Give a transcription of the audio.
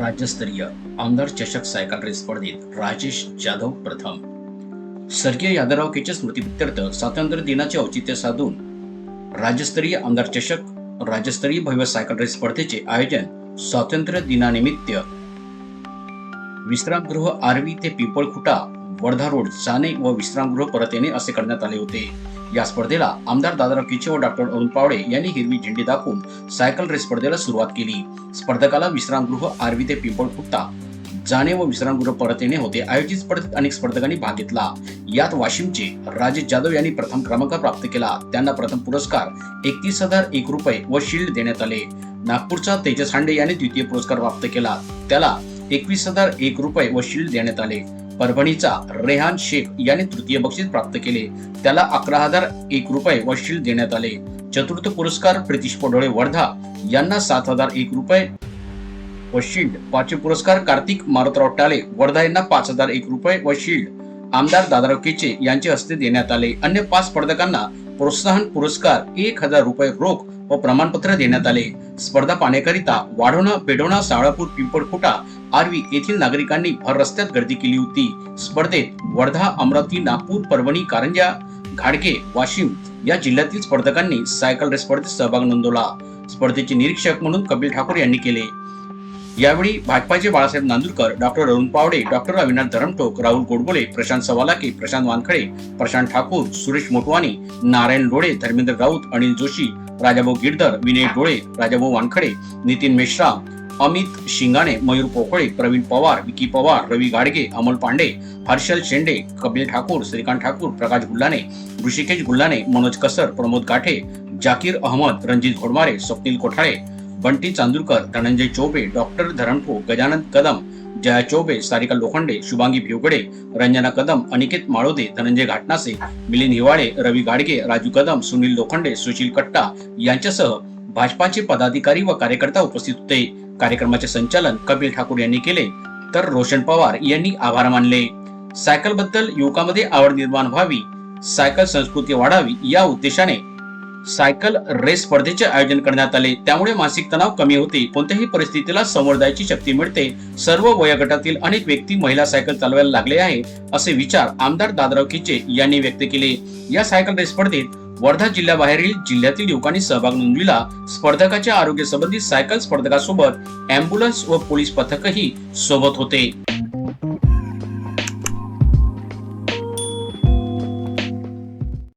राज्यस्तरीय आमदार चषक सायकल रेस स्पर्धेत राजेश जाधव प्रथम. स्वर्गीय यादवराव केच्या स्मृतीप्रित्यर्थ स्वातंत्र्य दिनाचे औचित्य साधून राज्यस्तरीय आमदार चषक राज्यस्तरीय भव्य सायकल रेस स्पर्धेचे आयोजन स्वातंत्र्य दिनानिमित्त. विश्रामगृह आरवी ते पिंपळखुटा वर्धा रोड जाणे व विश्रामगृह परत येणे असे करण्यात आले होते. या स्पर्धेला आमदार दादाराव किचे व डॉक्टर अरुण पावडे यांनी हिरवी झेंडी दाखवून सायकल रेस स्पर्धेला सुरुवात केली. स्पर्धकाला विश्रामगृह आरवी ते पिंपळखुट्टा जाणे व विश्रामगृह परत येणे होते. आयोजित स्पर्धेत अनेक स्पर्धकांनी भाग घेतला. यात वाशिमचे राजेश जाधव यांनी प्रथम क्रमांक प्राप्त केला. त्यांना प्रथम पुरस्कार एकतीस हजार एक रुपये व शिल्ड देण्यात आले. नागपूरचा तेजस हांडे यांनी द्वितीय पुरस्कार प्राप्त केला. त्याला एकवीस हजार एक रुपये व शिल्ड देण्यात आले. परभणीचा रेहान शेख याने तृतीय बक्षीस प्राप्त केले. त्याला अकरा हजार एक रुपये व शिल्ड देण्यात आले. चतुर्थ पुरस्कार प्रितिश पडोळे वर्धा यांना सात हजार एक रुपये व शिल्ड पाचवे पुरस्कार कार्तिक मारुतराव टाले वर्धा यांना पाच हजार एक रुपये व शिल्ड आमदार दादाराव केचे यांचे हस्ते देण्यात आले. अन्य पाच स्पर्धकांना प्रोत्साहन पुरस्कार एक हजार रुपये रोख व प्रमाणपत्र देण्यात आले. स्पर्धा पाहण्याकरिता वाढवणा पेडोणा साळापूर पिंपळखुटा आरवी येथील नागरिकांनी भर रस्त्यात गर्दी केली होती. स्पर्धेत वर्धा अमरावती नागपूर परभणी कारंजा घाडगे वाशिम या जिल्ह्यातील स्पर्धकांनी सायकल रेस स्पर्धेत सहभाग नोंदवला. स्पर्धेचे निरीक्षक म्हणून कपिल ठाकूर यांनी केले. यावेळी भाजपाचे Balasaheb Nandurkar doctor Arun Pawde doctor Avinash Dharamtok Rahul Godbole Prashant Sawalake Prashant Wankhade Prashant Thakur Suresh Motwani Narayan Lode Dharmendra Raut Anil Joshi Rajabhau Girdhar Vinay Dole Rajabhau Wankhade Nitin Meshram Amit Shingane Mayur Pokale Pravin Pawar Vicky Pawar Ravi Gadge Amol Pande Harshal Shende Kapil Thakur Shrikant Thakur Prakash Gullane Rishikesh Gullane Manoj Kasar Pramod Gathe Zakir Ahmed Ranjit Ghodmare Swapnil Kothale Bunty Chandurkar Dhananjay Choubey doctor Dharanpo Gajanan Kadam Jaya Choubey Sarika Lokhande Shubhangi Bhivgade Ranjana Kadam Aniket Malode Dhananjay Ghatnase Milind Hiwale Ravi Gadge Raju Kadam Sunil Lokhande Sushil Katta यांच्यासह भाजपाचे पदाधिकारी व कार्यकर्ता उपस्थित होते. कार्यक्रमाचे संचालन कपिल ठाकूर यांनी केले. तर रोशन पवार यांनी आभार मानले. सायकलबद्दल युवकांमध्ये आवड निर्माण व्हावी सायकल संस्कृती वाढावी या उद्देशाने सायकल रेस स्पर्धेचे आयोजन करण्यात आले. त्यामुळे मानसिक तणाव कमी होते. कोणत्याही परिस्थितीला समोर जायची शक्ती मिळते. सर्व वयोगटातील अनेक व्यक्ती महिला सायकल चालवायला लागले आहे असे विचार आमदार दादराव किचे यांनी व्यक्त केले. या सायकल रेस स्पर्धेत वर्धा जिल्ह्याबाहेरील जिल्ह्यातील युवकांनी सहभाग नोंदविला. स्पर्धकाच्या आरोग्य संबंधी सायकल स्पर्धकासोबत अँब्युलन्स व पोलीस पथकही सोबत होते.